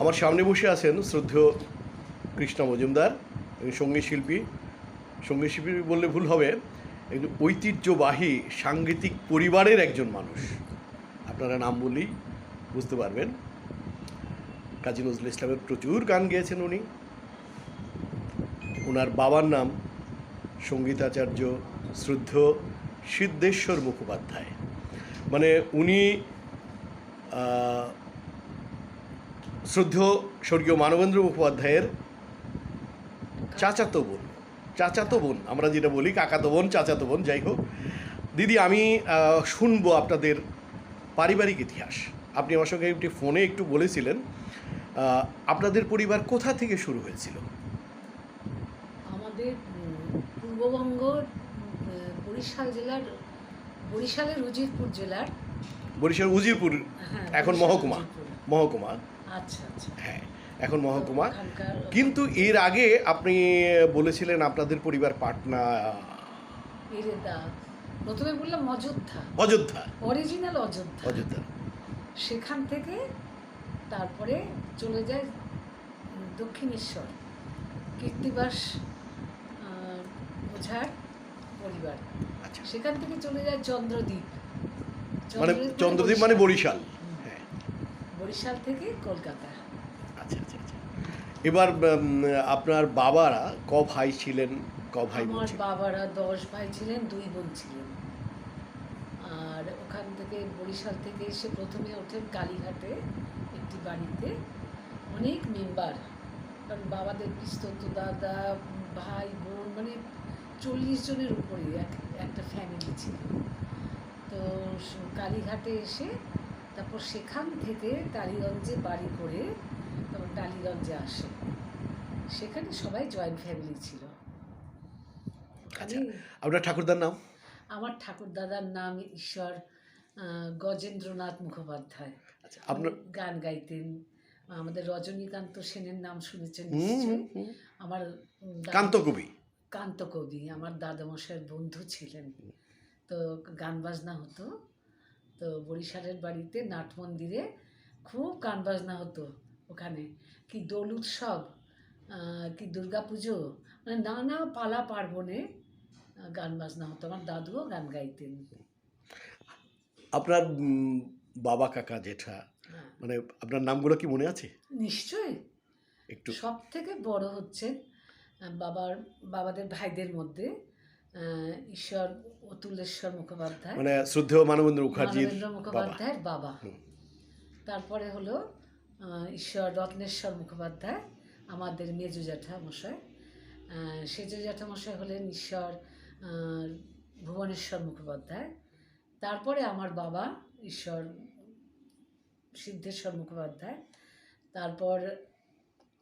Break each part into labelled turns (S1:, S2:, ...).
S1: আমার সামনে বসে আছেন শ্রদ্ধেয় কৃষ্ণা মজুমদার সংগীত শিল্পী। সংগীত শিল্পী বললে ভুল হবে, একজন ঐতিহ্যবাহী সাংগীতিক পরিবারের একজন মানুষ। আপনারা নাম বললেই বুঝতে পারবেন। কাজী নজরুল ইসলামের প্রচুর গান গেয়েছেন উনি। ওনার বাবার নাম সঙ্গীতাচার্য শ্রদ্ধ সিদ্ধেশ্বর মুখোপাধ্যায়। মানে উনি শ্রদ্ধেয় স্বর্গীয় মানবেন্দ্র মুখোপাধ্যায়ের চাচাতো বোন চাচাতো বোন আমরা যেটা বলি কাকাতো বোন চাচাতো বোন যাই হোক। দিদি আমি শুনব আপনাদের পারিবারিক ইতিহাস। আপনি আমার সঙ্গে একটি ফোনে একটু বলেছিলেন আপনাদের পরিবার কোথা থেকে শুরু হয়েছিল?
S2: আমাদের পূর্ববঙ্গ বরিশাল জেলার বরিশালের উজিরপুর জেলার
S1: বরিশাল উজিরপুর
S2: হ্যাঁ,
S1: এখন মহকুমা
S2: মহকুমা।
S1: আচ্ছা
S2: আচ্ছা।
S1: হ্যাঁ এখন মহকুমা। কিন্তু এর আগে আপনি বলেছিলেন আপনাদের পরিবার পাটনা
S2: প্রথমে বললাম অযোধ্যা।
S1: অযোধ্যা।
S2: অরিজিনাল অযোধ্যা।
S1: অযোধ্যা।
S2: সেখান থেকে তারপরে চলে যায় দক্ষিণেশ্বর। কীর্তিবাস ওঝার পরিবার।
S1: আচ্ছা।
S2: সেখান থেকে চলে যায় চন্দ্রদ্বীপ।
S1: মানে চন্দ্রদ্বীপ মানে বরিশাল।
S2: বরিশাল থেকে কলকাতা।
S1: আচ্ছা আচ্ছা আচ্ছা। এবার আপনার বাবারা ক ভাই ছিলেন ক ভাই
S2: আমার বাবারা দশ ভাই ছিলেন দুই বোন ছিলেন। আর ওখান থেকে বরিশাল থেকে এসে প্রথমে ওঠেন কালীঘাটে একটি বাড়িতে। অনেক মেম্বার কারণ বাবাদের পিস্তত দাদা ভাই বোন মানে চল্লিশ জনের উপরে এক একটা ফ্যামিলি ছিল। তো কালীঘাটে এসে তারপর সেখান থেকে টালিগঞ্জে বাড়ি করে তারপর টালিগঞ্জে আসে। সেখানে সবাই জয়েন্ট ফ্যামিলি ছিল।
S1: আচ্ছা আপনার ঠাকুরদার নাম?
S2: আমার ঠাকুর দাদার নাম ঈশ্বর গজেন্দ্রনাথ মুখোপাধ্যায়।
S1: আচ্ছা আপনার
S2: গান গাইতেন। আমাদের রজনীকান্ত সেনের নাম শুনেছেন। আমার
S1: কান্তকবি।
S2: কান্ত কবি আমার দাদামশাইয়ের বন্ধু ছিলেন। তো গান বাজনা হতো। তো বরিশালের বাড়িতে নাট মন্দিরে খুব গান বাজনা হতো ওখানে। কি দোল উৎসব কি দুর্গা পুজো মানে নানা পালা পার্বণে গান বাজনা হতো। আমার দাদুও গান গাইতেন।
S1: আপনার বাবা কাকা জেঠা
S2: হ্যাঁ।
S1: মানে আপনার নামগুলো কি মনে আছে?
S2: নিশ্চয়ই।
S1: একটু।
S2: সব থেকে বড় হচ্ছে বাবার বাবাদের ভাইদের মধ্যে ঈশ্বর অতুলেশ্বর মুখোপাধ্যায়।
S1: মানে শ্রদ্ধেয় মানবেন্দ্র মুখার্জির
S2: মুখোপাধ্যায়ের বাবা। তারপরে হলো ঈশ্বর রত্নেশ্বর মুখোপাধ্যায় আমাদের মেজু জ্যাঠা মশাই সেজু জ্যাঠা মশাই হলেন ঈশ্বর ভুবনেশ্বর মুখোপাধ্যায়। তারপরে আমার বাবা ঈশ্বর সিদ্ধেশ্বর মুখোপাধ্যায়। তারপর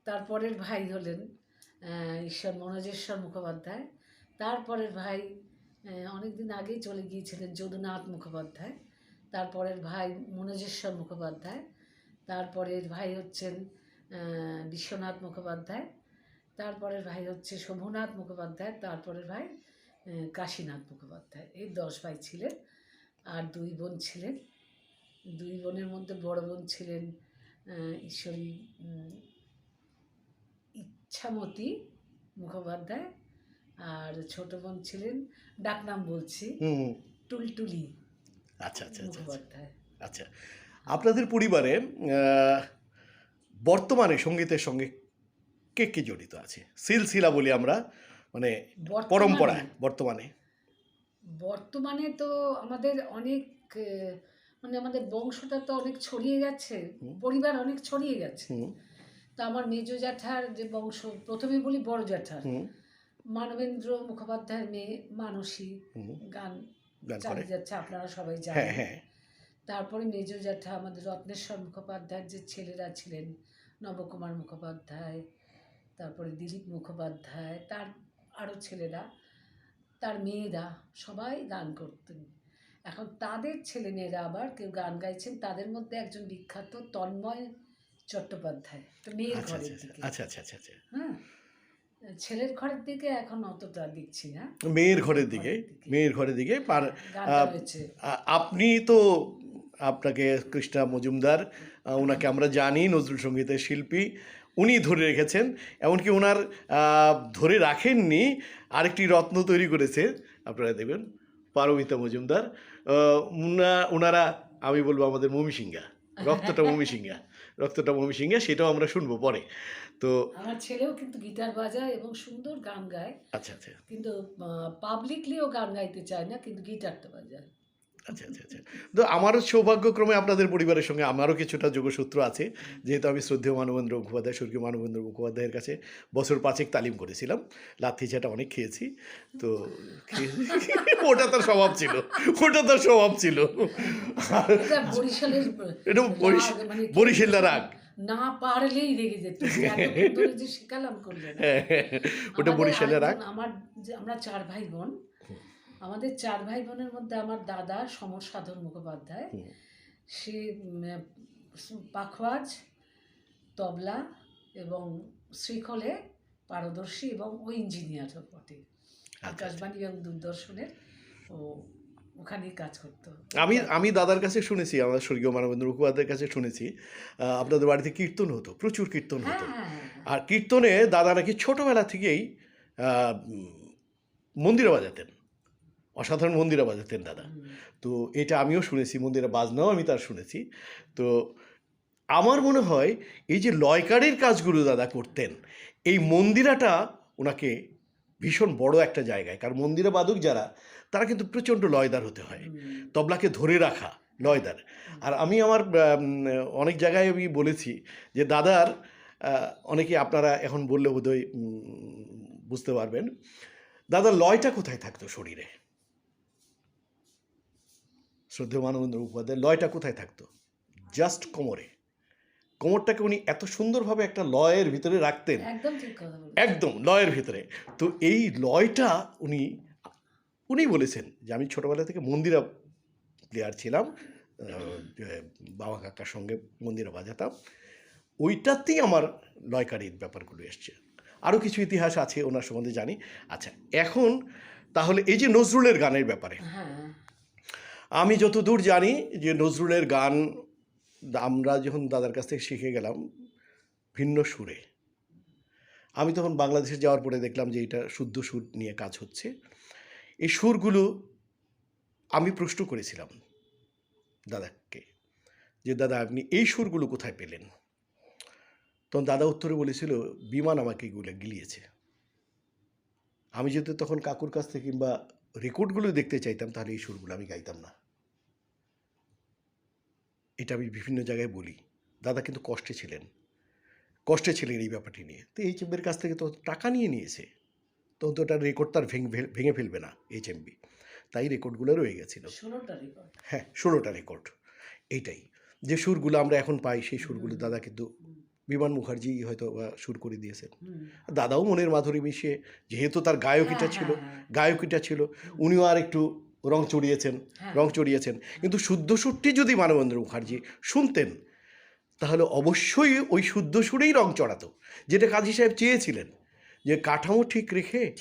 S2: তারপরের ভাই হলেন ঈশ্বর মনোজেশ্বর মুখোপাধ্যায়। তারপরের ভাই অনেক দিন আগেই চলে গিয়েছিলেন যদুনাথ মুখোপাধ্যায়, তারপরের ভাই মনোজেশ্বর মুখোপাধ্যায়, তারপরের ভাই হচ্ছেন বিশ্বনাথ মুখোপাধ্যায়, তারপরের ভাই হচ্ছে শোভনাথ মুখোপাধ্যায়, তারপরের ভাই কাশীনাথ মুখোপাধ্যায়। এই দশ ভাই ছিলেন, আর দুই বোন ছিলেন। দুই বোনের মধ্যে বড় বোন ছিলেন ঈশ্বরী ইচ্ছামতী মুখোপাধ্যায়, আর ছোট বোন ছিলেন ডাকনাম বলছি। টুলটুলি
S1: আচ্ছা আচ্ছা আচ্ছা আচ্ছা। আচ্ছা। আপনাদের পরিবারে বর্তমানে সঙ্গীতের সঙ্গে কে কে জড়িত আছে? সিলসিলা বলি আমরা মানে পরম্পরায় বর্তমানে।
S2: বর্তমানে তো আমাদের অনেক মানে আমাদের বংশটা তো অনেক ছড়িয়ে গেছে পরিবার অনেক ছড়িয়ে গেছে। তা আমার মেজ জ্যাঠার যে বংশ প্রথমে বলি বড় জ্যাঠার।
S1: হুম।
S2: মানবেন্দ্র মুখোপাধ্যায়ের মেয়ে মানসী গান চালিয়ে যাচ্ছে আপনারা সবাই
S1: হ্যাঁ
S2: জানেন।
S1: হ্যাঁ।
S2: তারপরে মেজ জ্যাঠা আমাদের রত্নেশ্বর মুখোপাধ্যায়ের যে ছেলেরা ছিলেন নবকুমার মুখোপাধ্যায় তারপরে দিলীপ মুখোপাধ্যায় তার আরও ছেলেরা তার মেয়েরা সবাই গান করতেন। এখন তাদের ছেলেমেয়েরা আবার কেউ গান গাইছেন তাদের মধ্যে একজন বিখ্যাত তন্ময় চট্টোপাধ্যায় তো মেয়ের
S1: আচ্ছা
S2: ঘরের
S1: আচ্ছা।
S2: দিকে।
S1: আচ্ছা আচ্ছা আচ্ছা আচ্ছা।
S2: হ্যাঁ। ছেলের ঘরের দিকে এখন অতটা দেখছি না।
S1: মেয়ের ঘরের দিকে মেয়ের ঘরের দিকে আ- আপনি তো আপনাকে কৃষ্ণা মজুমদার ওনাকে আমরা জানি নজরুল সঙ্গীতের শিল্পী। উনি ধরে রেখেছেন এমনকি ওনার ধরে রাখেননি আরেকটি রত্ন তৈরি করেছে। আপনারা দেখবেন পারমিতা মজুমদার ওনারা আমি বলব আমাদের মমিসিংহা রক্তটা মমিসিংহা রক্তটা মমিসিংহা সেটাও আমরা শুনব পরে। তো
S2: আমার ছেলেও কিন্তু গিটার বাজায় এবং সুন্দর গান গায়।
S1: আচ্ছা আচ্ছা।
S2: কিন্তু পাবলিকলিও গান গাইতে চায় না কিন্তু গিটারটা বাজায়।
S1: আচ্ছা আচ্ছা আচ্ছা। তো আমারও সৌভাগ্যক্রমে আপনাদের পরিবারের সঙ্গে আমারও কিছুটা যোগসূত্র আছে। যেহেতু আমি শ্রদ্ধেয় মানবেন্দ্র মুখোপাধ্যায় স্বর্গীয় মানবেন্দ্র মুখোপাধ্যায়ের কাছে বছর পাঁচেক তালিম করেছিলাম। লাথি চাটা অনেক খেয়েছি। তো ওটা তার স্বভাব ছিল। ওটা তার স্বভাব ছিল।
S2: এটা বরিশালের
S1: এটা বরিশ-
S2: রাগ, মানে
S1: বরিশালের রাগ।
S2: না পারলেই রেগে যেত যে শিখালাম করলে।
S1: ওটা বরিশালের
S2: আমার যে আমরা চার ভাই বোন আমাদের চার ভাই বোনের মধ্যে আমার দাদা সমরসাধন মুখোপাধ্যায় সে উম, পাখওয়াজ তবলা এবং শ্রীখলে পারদর্শী এবং ও ইঞ্জিনিয়ারও বটে
S1: আচ্ছা।
S2: আকাশবাণী এবং দূরদর্শনের ও ওখানেই কাজ করতো
S1: আমি আমি দাদার কাছে শুনেছি আমার স্বর্গীয় মানবেন্দ্র মুখোপাধ্যায়ের কাছে শুনেছি আপনাদের বাড়িতে কীর্তন হতো প্রচুর কীর্তন হতো।
S2: হ্যাঁ হ্যাঁ, হ্যাঁ।
S1: আর কীর্তনে দাদা নাকি ছোটোবেলা থেকেই মন্দিরে বাজাতেন। অসাধারণ মন্দিরে বাজাতেন দাদা। তো এটা আমিও শুনেছি মন্দিরে বাজনাও আমি তার শুনেছি। তো আমার মনে হয় এই যে লয়কারের কাজগুলো দাদা করতেন এই মন্দিরাটা ওনাকে ভীষণ বড় একটা জায়গায়। কারণ মন্দিরে বাদক যারা তারা কিন্তু প্রচণ্ড লয়দার হতে হয়। তবলাকে ধরে রাখা লয়দার। আর আমি আমার অনেক জায়গায় আমি বলেছি যে দাদার অনেকে আপনারা এখন বললে বোধহয় বুঝতে পারবেন দাদার লয়টা কোথায় থাকতো শরীরে? শ্রদ্ধেয় মানবেন্দ্র মুখোপাধ্যায় লয়টা কোথায় থাকতো? জাস্ট কোমরে। কোমরটাকে উনি এত সুন্দরভাবে একটা লয়ের ভিতরে রাখতেন।
S2: একদম
S1: লয়ের ভিতরে। তো এই লয়টা উনি উনি বলেছেন যে আমি ছোটোবেলা থেকে মন্দিরা প্লেয়ার ছিলাম বাবা কাকার সঙ্গে মন্দিরা বাজাতাম। ওইটাতেই আমার লয়কারির ব্যাপারগুলো এসছে। আরও কিছু ইতিহাস আছে ওনার সম্বন্ধে জানি। আচ্ছা এখন তাহলে এই যে নজরুলের গানের ব্যাপারে।
S2: হ্যাঁ।
S1: আমি যতদূর জানি যে নজরুলের গান আমরা যখন দাদার কাছ থেকে শিখে গেলাম ভিন্ন সুরে, আমি তখন বাংলাদেশে যাওয়ার পরে দেখলাম যে এটা শুদ্ধ সুর নিয়ে কাজ হচ্ছে। এই সুরগুলো আমি প্রশ্ন করেছিলাম দাদাকে যে, দাদা, আপনি এই সুরগুলো কোথায় পেলেন? তখন দাদা উত্তরে বলেছিল, বিমান আমাকে এগুলো গিলিয়েছে। আমি যদি তখন কাকুর কাছ থেকে কিংবা রেকর্ডগুলো দেখতে চাইতাম, তাহলে এই সুরগুলো আমি গাইতাম না। এটা আমি বিভিন্ন জায়গায় বলি। দাদা কিন্তু কষ্টে ছিলেন। কষ্টে ছিলেন এই ব্যাপারটি নিয়ে। তো এইচ এমবির কাছ থেকে তো টাকা নিয়ে নিয়েছে। তখন তো ওটার রেকর্ড তার ভেঙে ভেঙে ফেলবে না এইচ এমবি তাই রেকর্ডগুলো রয়ে গেছিল। হ্যাঁ ষোলোটা রেকর্ড এইটাই। যে সুরগুলো আমরা এখন পাই সেই সুরগুলো দাদা কিন্তু বিমান মুখার্জি হয়তো সুর করে দিয়েছেন। দাদাও মনের মাধুরী মিশিয়ে যেহেতু তার গায়কিটা ছিল গায়কিটা ছিল উনিও আর একটু রং চড়িয়েছেন
S2: হ্যাঁ।
S1: রং চড়িয়েছেন। কিন্তু শুদ্ধ সুরটি যদি মানবেন্দ্র মুখার্জি শুনতেন তাহলে অবশ্যই ওই শুদ্ধ সুরেই রং চড়াতো যেটা কাজী সাহেব চেয়েছিলেন যে কাঠামো ঠিক রেখে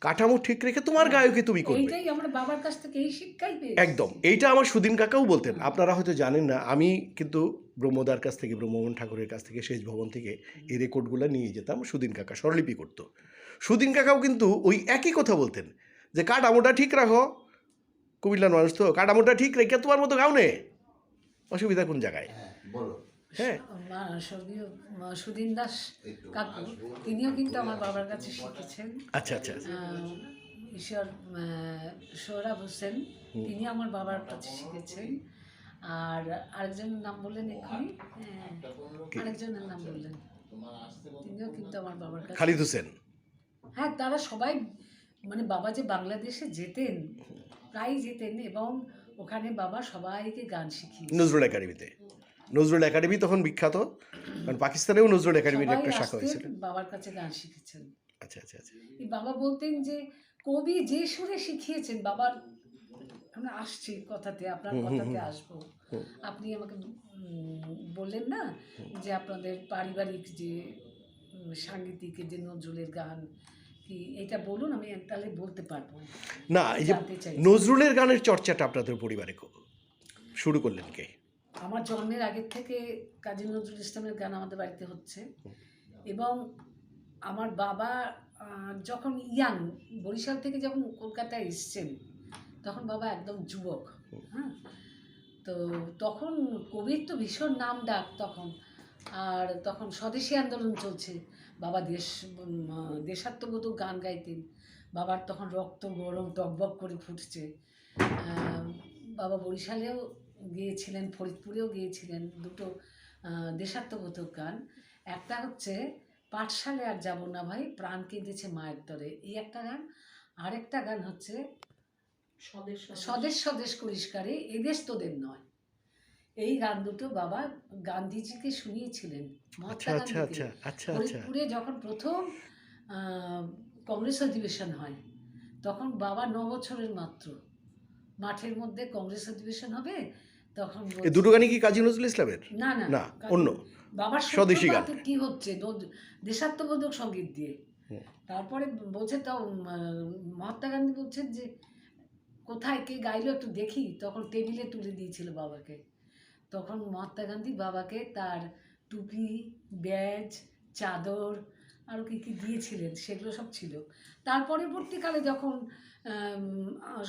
S1: কাঠামো ঠিক রেখে তোমার গায়কে তুমি করবে।
S2: আমরা বাবার কাছ থেকে এই শিক্ষাই
S1: একদম। এইটা আমার সুদিন কাকাও বলতেন। আপনারা হয়তো জানেন না আমি কিন্তু ব্রহ্মদার কাছ থেকে ব্রহ্মমোহন ঠাকুরের কাছ থেকে শেষ ভবন থেকে এই রেকর্ডগুলো নিয়ে যেতাম সুদিন কাকা স্বরলিপি করতো। সুদিন কাকাও কিন্তু ওই একই কথা বলতেন যে কাঠামোটা ঠিক রাখো কুমিল্লার মানুষ তো। কাঠামোটা ঠিক রেখে তোমার মতো গাও নে। অসুবিধা কোন জায়গায়?
S3: হ্যাঁ বলো।
S1: হ্যাঁ।
S2: সুদিন দাস কাকু তিনিও কিন্তু আমার বাবার কাছে শিখেছেন।
S1: আচ্ছা আচ্ছা আচ্ছা।
S2: ঈশ্বর সোহরাব হোসেন তিনি আমার বাবার কাছে শিখেছেন। আর আরেকজনের নাম বললেন হ্যাঁ, আরেকজনের নাম বললেন। তিনিও কিন্তু আমার বাবার কাছে
S1: খালিদ হোসেন।
S2: হ্যাঁ তারা সবাই মানে বাবা যে বাংলাদেশে যেতেন যেতেন এবং ওখানে বাবা সবাইকে গান শিখিয়ে
S1: নজরুল একাডেমিতে। নজরুল একাডেমি তখন বিখ্যাত কারণ পাকিস্তানেও নজরুল একাডেমির একটা শাখা হয়েছিল।
S2: বাবার কাছে গান শিখেছেন।
S1: আচ্ছা আচ্ছা আচ্ছা।
S2: বাবা বলতেন যে কবি যে সুরে শিখিয়েছেন বাবার আমরা আসছি কথাতে আপনার কথাতে আসব। আপনি আমাকে বললেন না যে আপনাদের পারিবারিক যে সাংগীতিক যে নজরুলের গান কি এটা বলুন আমি তাহলে বলতে পারব।
S1: না এই যে নজরুলের গানের চর্চাটা আপনাদের পরিবারে শুরু করলেন কে?
S2: আমার জন্মের আগের থেকে কাজী নজরুল ইসলামের গান আমাদের বাড়িতে হচ্ছে। এবং আমার বাবা যখন ইয়াং বরিশাল থেকে যখন কলকাতায় এসছেন তখন বাবা একদম যুবক হ্যাঁ? তো তখন কবির তো ভীষণ নাম ডাক তখন আর তখন স্বদেশী আন্দোলন চলছে। বাবা দেশ দেশাত্মবোধক গান গাইতেন। বাবার তখন রক্ত গরম টকবক করে ফুটছে। বাবা বরিশালেও গিয়েছিলেন ফরিদপুরেও গিয়েছিলেন দুটো দেশাত্মবোধক গান। একটা হচ্ছে পাঠশালে আর যাব না ভাই প্রাণ কেঁদেছে মায়ের তরে। এই একটা গান। আরেকটা গান হচ্ছে
S3: স্বদেশ
S2: স্বদেশ। স্বদেশ করিষ্কারে এদেশ তোদের নয়। এই গান দুটো বাবা গান্ধীজিকে শুনিয়েছিলেন
S1: আচ্ছা
S2: মহাত্মা
S1: আচ্ছা
S2: গান্ধীকে।
S1: আচ্ছা
S2: ফরিদপুরে যখন প্রথম কংগ্রেস অধিবেশন হয় তখন বাবা ন বছরের মাত্র। মাঠের মধ্যে কংগ্রেস অধিবেশন হবে তখন
S1: দুটো গানই কি কাজী নজরুল ইসলামের?
S2: না না
S1: না অন্য।
S2: বাবার
S1: স্বদেশী গান।
S2: কি হচ্ছে? দেশাত্মবোধক সংগীত দিয়ে। তারপরে বলছে তাও মহাত্মা গান্ধী বলছেন যে কোথায় কে গাইলো একটু দেখি। তখন টেবিলে তুলে দিয়েছিল বাবাকে। তখন মহাত্মা গান্ধী বাবাকে তার টুপি ব্যাজ চাদর আরও কী কী দিয়েছিলেন সেগুলো সব ছিল। তার পরবর্তীকালে যখন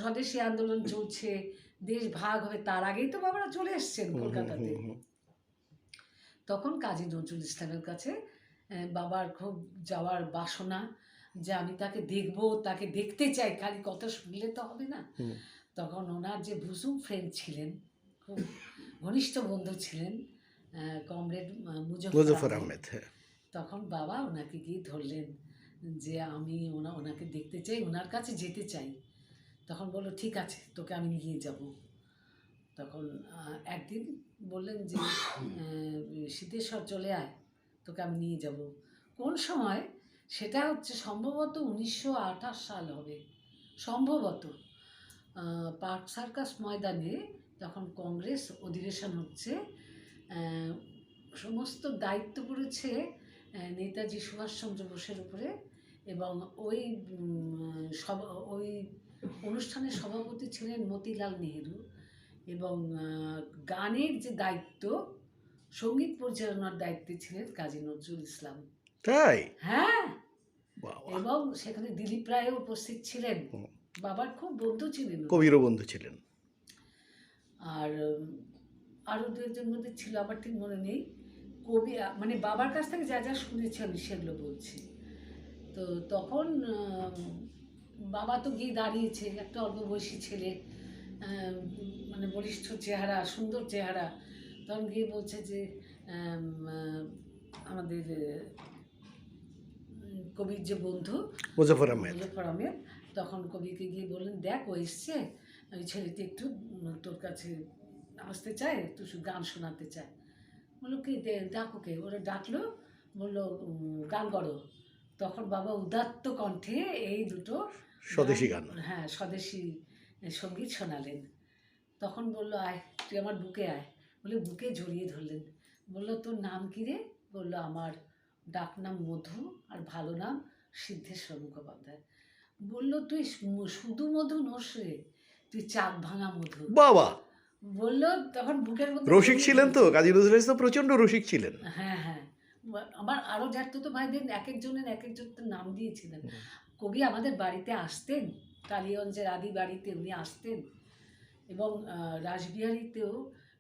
S2: স্বদেশী আন্দোলন চলছে দেশ ভাগ হবে তার আগেই তো বাবারা চলে এসছেন কলকাতাতে। তখন কাজী নজরুল ইসলামের কাছে বাবার খুব যাওয়ার বাসনা যে আমি তাকে দেখব তাকে দেখতে চাই খালি কথা শুনলে তো হবে না। তখন ওনার যে ভুসুম ফ্রেন্ড ছিলেন খুব ঘনিষ্ঠ বন্ধু ছিলেন কমরেড
S1: মুজফর
S2: আহমেদ।
S1: হ্যাঁ।
S2: তখন বাবা ওনাকে গিয়ে ধরলেন যে আমি ওনা ওনাকে দেখতে চাই ওনার কাছে যেতে চাই। তখন বলল ঠিক আছে তোকে আমি নিয়ে যাব। তখন একদিন বললেন যে সিদ্ধেশ্বর চলে আয় তোকে আমি নিয়ে যাব। কোন সময়? সেটা হচ্ছে সম্ভবত উনিশশো আঠাশ সাল হবে। সম্ভবত পার্ক সার্কাস ময়দানে তখন কংগ্রেস অধিবেশন হচ্ছে সমস্ত দায়িত্ব পড়েছে নেতাজি সুভাষচন্দ্র বোসের উপরে এবং ওই সভা ওই অনুষ্ঠানের সভাপতি ছিলেন মতিলাল নেহেরু এবং গানের যে দায়িত্ব সংগীত পরিচালনার দায়িত্বে ছিলেন কাজী নজরুল ইসলাম।
S1: তাই?
S2: হ্যাঁ। এবং সেখানে দিলীপ রায়ও উপস্থিত ছিলেন। বাবার খুব বন্ধু ছিলেন।
S1: কবিরও বন্ধু ছিলেন।
S2: আর আরও দু একজন মধ্যে ছিল আমার ঠিক মনে নেই। কবি মানে বাবার কাছ থেকে যা যা শুনেছি আমি সেগুলো বলছি। তো তখন বাবা তো গিয়ে দাঁড়িয়েছে একটা অল্প বয়সী ছেলে মানে বলিষ্ঠ চেহারা সুন্দর চেহারা। তখন গিয়ে বলছে যে আমাদের কবির যে বন্ধু
S1: মুজফর আহমেদ।
S2: মুজফর আহমেদ তখন কবিকে গিয়ে বললেন দেখ ও এসছে ওই ছেলেটি একটু তোর কাছে আসতে চায় একটু গান শোনাতে চায়। বলল কি দে- ডাকো কে? ওরা ডাকলো বলল গান করো। তখন বাবা উদাত্ত কণ্ঠে এই দুটো
S1: স্বদেশী গান।
S2: হ্যাঁ স্বদেশী সংগীত শোনালেন। তখন বলল আয় তুই আমার বুকে আয়। বলে বুকে জড়িয়ে ধরলেন। বলল তোর নাম কী রে? বলল আমার ডাক নাম মধু আর ভালো নাম সিদ্ধেশ্বর মুখোপাধ্যায়। বলল তুই শুধু মধু নোস রে। তুই চাক ভাঙা মধু
S1: বাবা!
S2: বলল তখন বুকের মধ্যে
S1: রসিক ছিলেন তো। কাজী নজরুল ইসলাম প্রচণ্ড রসিক ছিলেন।
S2: হ্যাঁ হ্যাঁ। আমার আরও তো ভাইদের এক একজনের এক একজনের নাম দিয়েছিলেন। কবি আমাদের বাড়িতে আসতেন কালীগঞ্জের আদি বাড়িতে উনি আসতেন। এবং রাসবিহারীতেও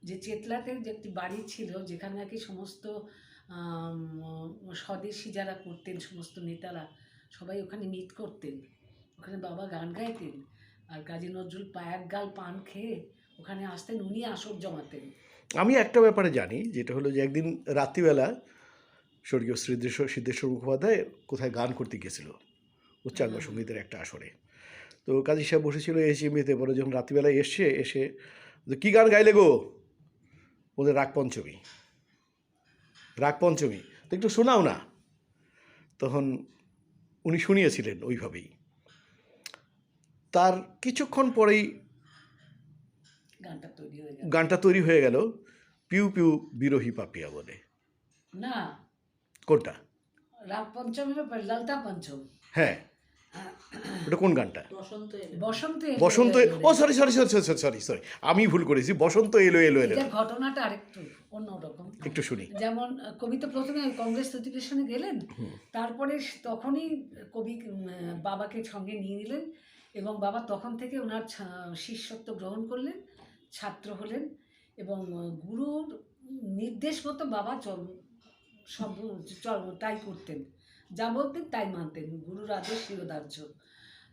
S2: যে চেতলাতে যে একটি বাড়ি ছিল যেখানে নাকি সমস্ত স্বদেশী যারা করতেন সমস্ত নেতারা সবাই ওখানে মিট করতেন। ওখানে বাবা গান গাইতেন। আর কাজী নজরুল পায়ের গাল পান খেয়ে ওখানে আসতেন উনি আসর জমাতেন।
S1: আমি একটা ব্যাপারে জানি যেটা হলো যে একদিন রাত্রিবেলা স্বর্গীয় সিদ্ধেশ্বর সিদ্ধেশ্বর মুখোপাধ্যায় কোথায় গান করতে গেছিল উচ্চাঙ্গ সঙ্গীতের একটা আসরে। তো কাজী সাহেব বসেছিল এসিএমএতে পরে যখন রাত্রিবেলায় এসছে এসে কী গান গাইলে গো? ওদের রাগ পঞ্চমী। রাগ পঞ্চমী? তো একটু শোনাও না। তখন উনি শুনিয়েছিলেন ওইভাবেই। তার কিছুক্ষণ পরেই
S2: গানটা তৈরি হয়ে গেল।
S1: গানটা তৈরি হয়ে গেল পিউ পিউ বিরোহী পাপিয়া বলে।
S2: না।
S1: কোনটা?
S2: রাগ পঞ্চমের ললতা পঞ্চম।
S1: হ্যাঁ। ওটা কোন গানটা?
S3: বসন্ত
S2: বসন্ত এলো।
S1: বসন্ত
S2: এলো। এলো।
S1: ও sorry sorry sorry sorry sorry sorry আমি ভুল করেছি। বসন্ত এলো এলো এলো।
S2: ঘটনাটা আরেকটু অন্যরকম।
S1: একটু শুনি।
S2: যেমন কবি তো প্রথমে কংগ্রেস অধিবেশনে গেলেন তারপরে তখনই কবি বাবাকে সঙ্গে নিয়ে নিলেন। এবং বাবা তখন থেকে ওনার শিষ্যত্ব গ্রহণ করলেন ছাত্র হলেন এবং গুরুর নির্দেশ মতো বাবা চল সব চল তাই করতেন যা বলতেন তাই মানতেন গুরুর আদেশ শিরোধার্য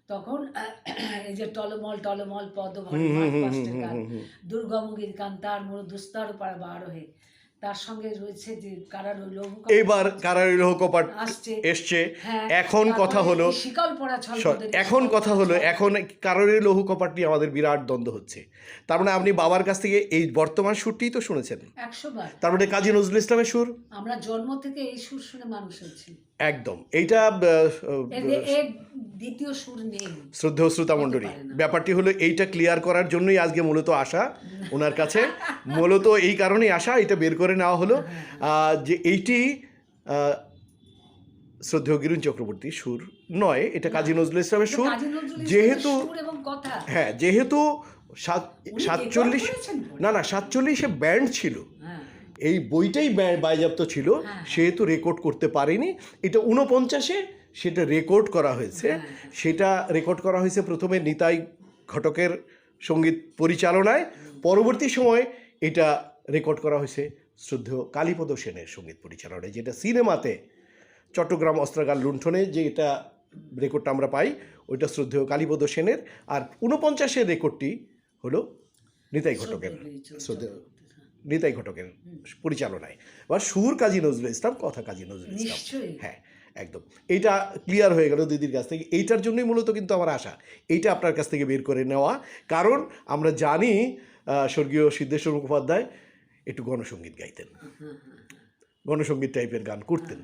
S2: তখন এই যে টলমল টলমল পদ। দুর্গমগির কান্তার মোর দুস্তার পার বার হয়ে তার সঙ্গে রয়েছে যে কারা রইল
S1: এইবার কারারৈল কপাট এসছে।
S2: হ্যাঁ,
S1: এখন কথা হলো এখন কথা হলো এখন কারণে লৌহ কপাট নিয়ে আমাদের বিরাট দ্বন্দ্ব হচ্ছে। তার মানে আপনি বাবার কাছ থেকে এই বর্তমান সুরটি তো শুনেছেন।
S2: একশো বার।
S1: তার মানে কাজী নজরুল ইসলামের সুর?
S2: আমরা জন্ম থেকে এই সুর শুনে মানুষ হয়েছি।
S1: একদম। এইটা
S2: দ্বিতীয় সুর নেই।
S1: শ্রদ্ধেয় শ্রোতা মণ্ডলী ব্যাপারটি হলো এইটা ক্লিয়ার করার জন্যই আজকে মূলত আসা ওনার কাছে। মূলত এই কারণেই আসা এটা বের করে নেওয়া হলো। যে এইটি শ্রদ্ধেয় গিরুন চক্রবর্তী সুর নয় এটা কাজী নজরুল ইসলামের সুর। যেহেতু হ্যাঁ যেহেতু সাত সাতচল্লিশ। না না সাতচল্লিশে ব্যান্ড ছিল। এই বইটাই বাজেয়াপ্ত ছিল।
S2: হ্যাঁ।
S1: সেহেতু রেকর্ড করতে পারেনি। এটা উনপঞ্চাশে সেটা রেকর্ড করা হয়েছে।
S2: হ্যাঁ।
S1: সেটা রেকর্ড করা হয়েছে প্রথমে নিতাই ঘটকের সংগীত পরিচালনায়। পরবর্তী সময় এটা রেকর্ড করা হয়েছে শ্রদ্ধেয় কালীপদ সেনের সংগীত পরিচালনায় যেটা সিনেমাতে চট্টগ্রাম অস্ত্রাগার লুণ্ঠনে যে এটা রেকর্ডটা আমরা পাই ওইটা শ্রদ্ধেয় কালীপদ সেনের। আর উনপঞ্চাশের রেকর্ডটি হলো নিতাই ঘটকের শ্রদ্ধেয় নিতাই ঘটকের পরিচালনায়। বা সুর কাজী নজরুল ইসলাম কথা কাজী নজরুল ইসলাম। হ্যাঁ একদম। এইটা ক্লিয়ার হয়ে গেল দিদির কাছ থেকে। এইটার জন্যই মূলত কিন্তু আমার আশা। এইটা আপনার কাছ থেকে বের করে নেওয়া। কারণ আমরা জানি স্বর্গীয় সিদ্ধেশ্বর মুখোপাধ্যায় একটু গণসঙ্গীত গাইতেন। গণসঙ্গীত টাইপের গান করতেন।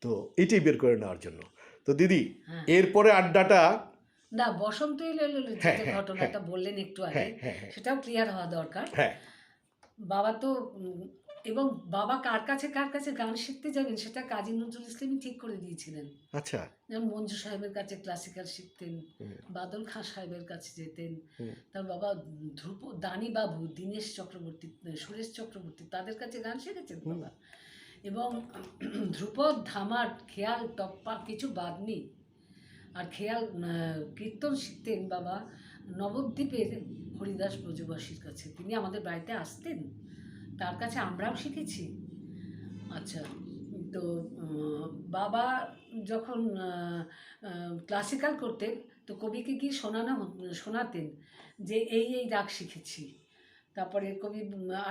S1: তো এটাই বের করে নেওয়ার জন্য। তো দিদি
S2: হ্যাঁ।
S1: এরপরে আড্ডাটা
S2: না বসন্ত এলো
S1: হ্যাঁ, হ্যাঁ,
S2: ঘটনাটা বললেন একটু আগে সেটাও ক্লিয়ার হওয়া দরকার।
S1: হ্যাঁ।
S2: বাবা তো এবং বাবা কার কাছে কার কাছে গান শিখতে যাবেন সেটা কাজী নজরুল ইসলামই ঠিক করে দিয়েছিলেন।
S1: আচ্ছা।
S2: যেমন মঞ্জু সাহেবের কাছে ক্লাসিক্যাল শিখতেন বাদল খাঁ সাহেবের কাছে যেতেন তার বাবা ধ্রুপ দানি বাবু দীনেশ চক্রবর্তী সুরেশ চক্রবর্তী তাদের কাছে গান শিখেছেন। বাবা। এবং ধ্রুপদ ধামার খেয়াল টপ্পা কিছু বাদ নেই। আর খেয়াল কীর্তন শিখতেন বাবা। নবদ্বীপের হরিদাস ব্রজবাসীর কাছে। তিনি আমাদের বাড়িতে আসতেন? তার কাছে আমরাও শিখেছি। আচ্ছা তো বাবা যখন ক্লাসিক্যাল করতেন তো কবিকে গিয়ে শোনানো শোনাতেন যে এই এই রাগ শিখেছি। তারপরে কবি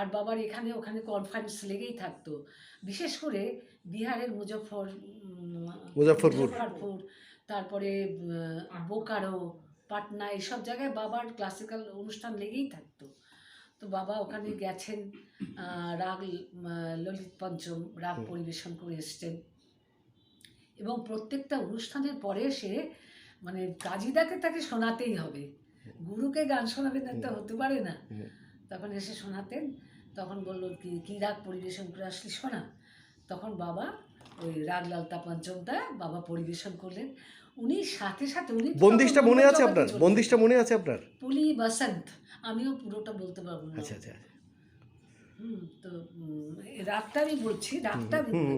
S2: আর বাবার এখানে ওখানে কনফারেন্স লেগেই থাকতো। বিশেষ করে বিহারের মুজফর।
S1: মুজফ্ফরপুর।
S2: তারপরে বোকারো পাটনা এইসব জায়গায় বাবার ক্লাসিক্যাল অনুষ্ঠান লেগেই থাকতো। তো বাবা ওখানে গেছেন রাগ ললিত পঞ্চম রাগ পরিবেশন করে এসছেন। এবং প্রত্যেকটা অনুষ্ঠানের পরে সে মানে কাজীদাকে তাকে শোনাতেই হবে। গুরুকে গান শোনাবেন তো হতে পারে না। তখন এসে শোনাতেন তখন বলল কি কী রাগ পরিবেশন করে আসলি শোনা। তখন বাবা ওই রাগলালতা লালতা পঞ্চমটা বাবা পরিবেশন করলেন। উনি সাথে সাথে উনি
S1: বন্দিশটা মনে আছে আপনার? বন্দিশটা মনে আছে আপনার?
S2: পুলি বসন্ত আমিও পুরোটা বলতে পারব না।
S1: আচ্ছা আচ্ছা
S2: হুম, তো রাতটা আমি বলছি রাতটা আমি
S1: হুম,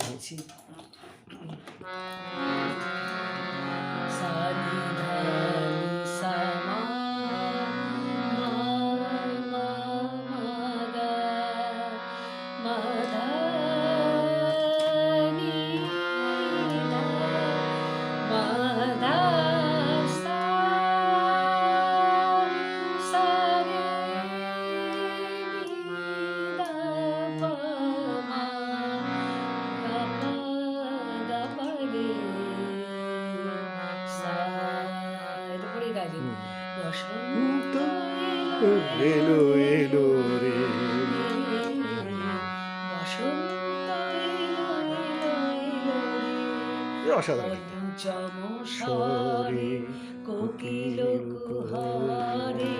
S2: বসন্ত
S1: এলো এলো রে অসাধারণ
S2: কোকিল কুহরে।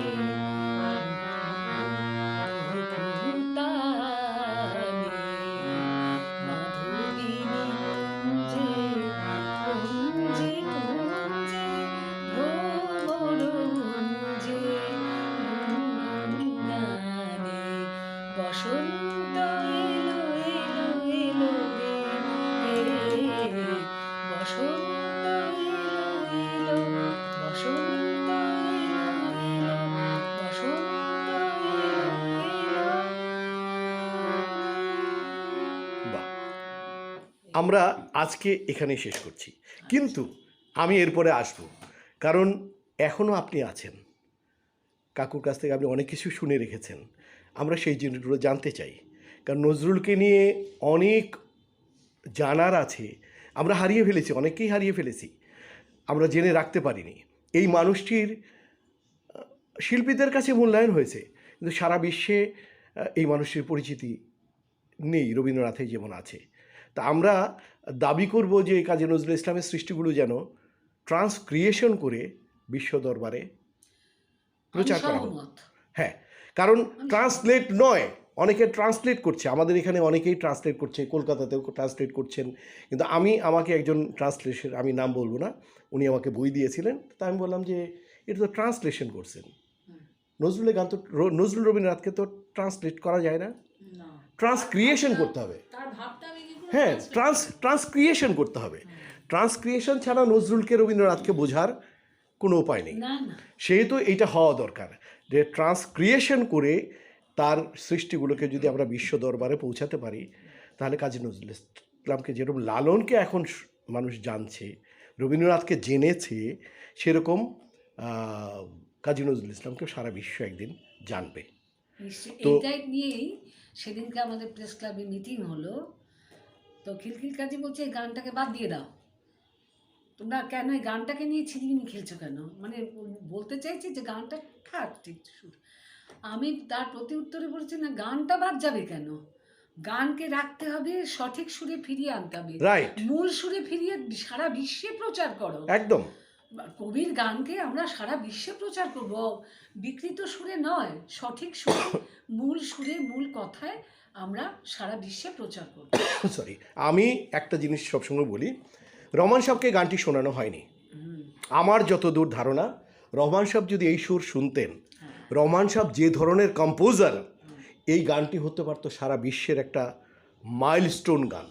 S1: আমরা আজকে এখানে শেষ করছি। কিন্তু আমি এরপরে আসব। কারণ এখনও আপনি আছেন। কাকুর কাছ থেকে আপনি অনেক কিছু শুনে রেখেছেন। আমরা সেই জিনিসগুলো জানতে চাই। কারণ নজরুলকে নিয়ে অনেক জানার আছে। আমরা হারিয়ে ফেলেছি, অনেককেই হারিয়ে ফেলেছি। আমরা জেনে রাখতে পারিনি। এই মানুষটির শিল্পীদের কাছে মূল্যায়ন হয়েছে। কিন্তু সারা বিশ্বে এই মানুষটির পরিচিতি নেই। রবীন্দ্রনাথের যেমন আছে। তা আমরা দাবি করব যে কাজী নজরুল ইসলামের সৃষ্টিগুলো যেন ট্রান্সক্রিয়েশন করে বিশ্ব দরবারে প্রচার করা হোক। হ্যাঁ কারণ ট্রান্সলেট নয় অনেকে ট্রান্সলেট করছে। আমাদের এখানে অনেকেই ট্রান্সলেট করছে কলকাতাতেও ট্রান্সলেট করছেন। কিন্তু আমি আমাকে একজন ট্রান্সলেশন আমি নাম বলব না উনি আমাকে বই দিয়েছিলেন। তা আমি বললাম যে এটা তো ট্রান্সলেশন করছেন। নজরুলের গান তো নজরুল রবীন্দ্রনাথকে তো ট্রান্সলেট করা যায় না। ট্রান্সক্রিয়েশন করতে হবে। হ্যাঁ ট্রান্স ট্রান্সক্রিয়েশন করতে হবে। ট্রান্সক্রিয়েশন ছাড়া নজরুলকে রবীন্দ্রনাথকে বোঝার কোনো উপায় নেই। সেহেতু এইটা হওয়া দরকার যে ট্রান্সক্রিয়েশন করে তার সৃষ্টিগুলোকে যদি আমরা বিশ্ব দরবারে পৌঁছাতে পারি তাহলে কাজী নজরুল ইসলামকে যেরকম লালনকে এখন মানুষ জানছে রবীন্দ্রনাথকে জেনেছে সেরকম কাজী নজরুল ইসলামকে সারা বিশ্ব একদিন জানবে। তো-
S2: নিয়েই সেদিনকে আমাদের প্রেস ক্লাবে মিটিং হলো। তো খিলখিল কাজী বলছে এই গানটাকে বাদ দিয়ে দাও। তোমরা কেন এই গানটাকে নিয়ে ছিনিমিনি খেলছো কেন? মানে বলতে চাইছি যে গানটা থাক ঠিক সুর। আমি তার প্রতি উত্তরে বলছি না গানটা বাদ যাবে কেন? গানকে রাখতে হবে সঠিক সুরে ফিরিয়ে আনতে হবে। মূল সুরে ফিরিয়ে সারা বিশ্বে প্রচার করো।
S1: একদম।
S2: কবির গানকে আমরা সারা বিশ্বে প্রচার করব। বিকৃত সুরে নয় সঠিক সুরে মূল সুরে মূল কথায় আমরা সারা বিশ্বে প্রচার করব।
S1: সরি আমি একটা জিনিস সবসময় বলি রহমান সাহকে গানটি শোনানো হয়নি। আমার যতদূর ধারণা রহমান সাহেব যদি এই সুর শুনতেন রহমান সাহেব যে ধরনের কম্পোজার এই গানটি হতে পারতো সারা বিশ্বের একটা মাইলস্টোন গান।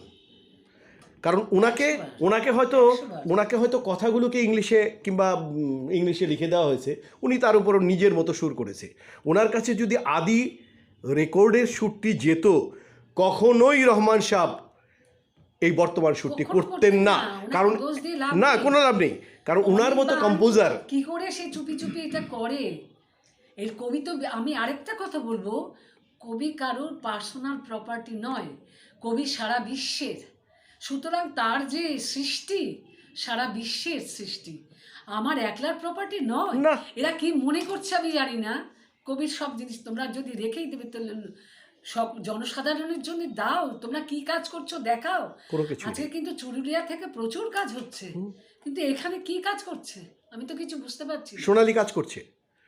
S1: কারণ ওনাকে ওনাকে হয়তো ওনাকে হয়তো কথাগুলোকে ইংলিশে কিংবা ইংলিশে লিখে দেওয়া হয়েছে। উনি তার উপর নিজের মতো সুর করেছে। ওনার কাছে যদি আদি রেকর্ডের সুরটি যেত কখনোই রহমান সাহ এই বর্তমান সুরটি করতেন না। কারণ না। কোনো লাভ নেই। কারণ ওনার মতো কম্পোজার
S2: কি করে সে চুপি চুপি এটা করে? এর কবি তো আমি আরেকটা কথা বলব। কবি কারোর পার্সোনাল প্রপার্টি নয় কবি সারা বিশ্বের। সুতরাং তার যে সৃষ্টি সারা বিশ্বের সৃষ্টি। আমার একলার প্রপার্টি নয়। এরা কি মনে করছে আমি জানি না। কবির সব জিনিস তোমরা যদি রেখেই দেবে তাহলে সব জনসাধারণের জন্য দাও। তোমরা কি কাজ করছ দেখাও। আজকে কিন্তু চুরুলিয়া থেকে প্রচুর কাজ হচ্ছে। কিন্তু এখানে কি কাজ করছে? আমি তো কিছু বুঝতে পারছি
S1: সোনালি কাজ করছে।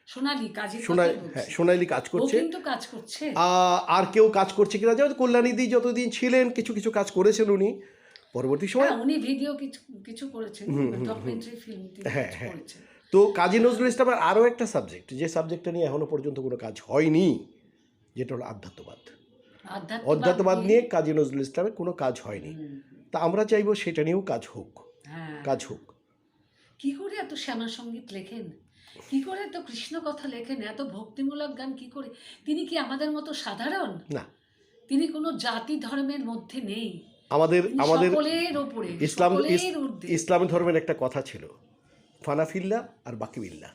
S2: সোনালি
S1: সোনালি হ্যাঁ সোনালি কাজ করছে।
S2: কিন্তু কাজ করছে।
S1: আর কেউ কাজ করছে কিনা যেমন কল্যাণীদি যতদিন ছিলেন কিছু কিছু কাজ করেছেন উনি। পরবর্তী সময়
S2: হ্যাঁ উনি ভিডিও কিছু কিছু করেছেন ডকুমেন্টারি ফিল্ম
S1: হ্যাঁ, হ্যাঁ। তো কাজী নজরুল ইসলামের আরও একটা সাবজেক্ট যে সাবজেক্টটা নিয়ে এখনও পর্যন্ত কোনো কাজ হয়নি যেটা হলো আধ্যাত্মবাদ। অধ্যাত্মবাদ নিয়ে কাজী নজরুল ইসলামের কোনো কাজ হয়নি। তা আমরা চাইব সেটা নিয়েও কাজ হোক।
S2: হ্যাঁ।
S1: কাজ হোক।
S2: কি করে এত শ্যামা সংগীত লেখেন? কি করে এত কৃষ্ণ কথা লেখেন? এত ভক্তিমূলক গান কি করে? তিনি কি আমাদের মতো সাধারণ?
S1: না।
S2: তিনি কোনো জাতি ধর্মের মধ্যে নেই।
S1: আমাদের আমাদের ইসলাম ইসলাম ধর্মের একটা কথা ছিল। ফানাফিল্লা আর বাকিবিল্লা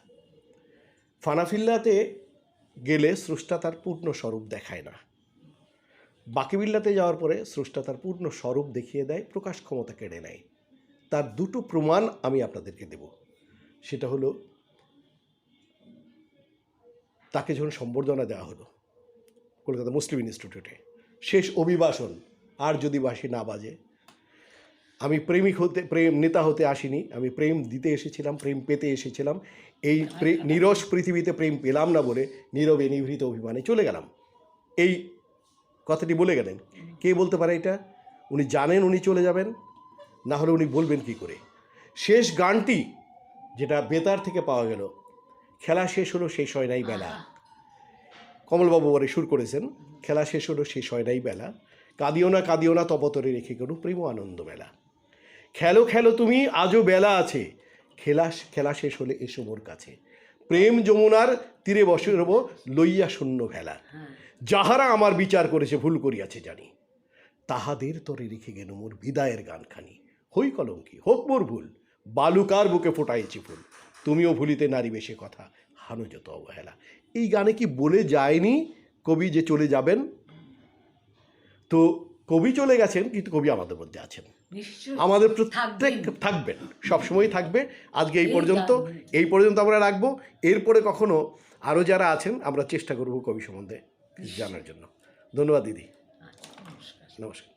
S1: ফানাফিল্লাতে গেলে স্রষ্টা তার পূর্ণ স্বরূপ দেখায় না। বাকিবিল্লাতে যাওয়ার পরে স্রষ্টা তার পূর্ণ স্বরূপ দেখিয়ে দেয়, প্রকাশ ক্ষমতা কেড়ে নেয়। তার দুটো প্রমাণ আমি আপনাদেরকে দেব। সেটা হলো, তাকে যখন সম্বর্ধনা দেওয়া হলো কলকাতা মুসলিম ইনস্টিটিউটে, শেষ অভিবাসন আর যদি বাসি না বাজে আমি প্রেমিক হতে, প্রেম নেতা হতে আসিনি। আমি প্রেম দিতে এসেছিলাম, প্রেম পেতে এসেছিলাম। এই নিরস পৃথিবীতে প্রেম পেলাম না বলে নীরবে নিভৃত অভিমানে চলে গেলাম। এই কথাটি বলে গেলেন। কে বলতে পারে এটা? উনি জানেন উনি চলে যাবেন। না হলে উনি বলবেন কি করে? শেষ গানটি যেটা বেতার থেকে পাওয়া গেল, খেলা শেষ হলো, শেষ হয় নাই বেলা। কমলবাবু বরে সুর করেছেন, খেলা শেষ হলো, শেষ হয় নাই বেলা। কাঁদিও না কাঁদিও না, তপতরে রেখে গেল প্রেম আনন্দ মেলা। খেলো খেলো তুমি আজও বেলা আছে। খেলা খেলা শেষ হলে এসো মোর কাছে। প্রেম যমুনার তীরে বসে রব লইয়া শূন্য ভেলা।
S2: হ্যাঁ।
S1: যাহারা আমার বিচার করেছে ভুল করিয়াছে জানি। তাহাদের তরে রেখে গেল মোর বিদায়ের গানখানি। হই কলঙ্কি হোক মোর ভুল বালুকার বুকে ফোটাইছি ফুল। তুমিও ভুলিতে নারী বেশে কথা হানো যত অবহেলা। এই গানে কি বলে যায়নি কবি যে চলে যাবেন? তো কবি চলে গেছেন কিন্তু কবি আমাদের মধ্যে আছেন। আমাদের প্রত্যেক
S2: থাকবেন।
S1: সবসময়ই সবসময় থাকবে। আজকে এই পর্যন্ত এই পর্যন্ত আমরা রাখব। এরপরে কখনো আরও যারা আছেন আমরা চেষ্টা করব কবি সম্বন্ধে জানার জন্য। ধন্যবাদ দিদি।
S2: আচ্ছা, নমস্কার।
S1: নমস্কার।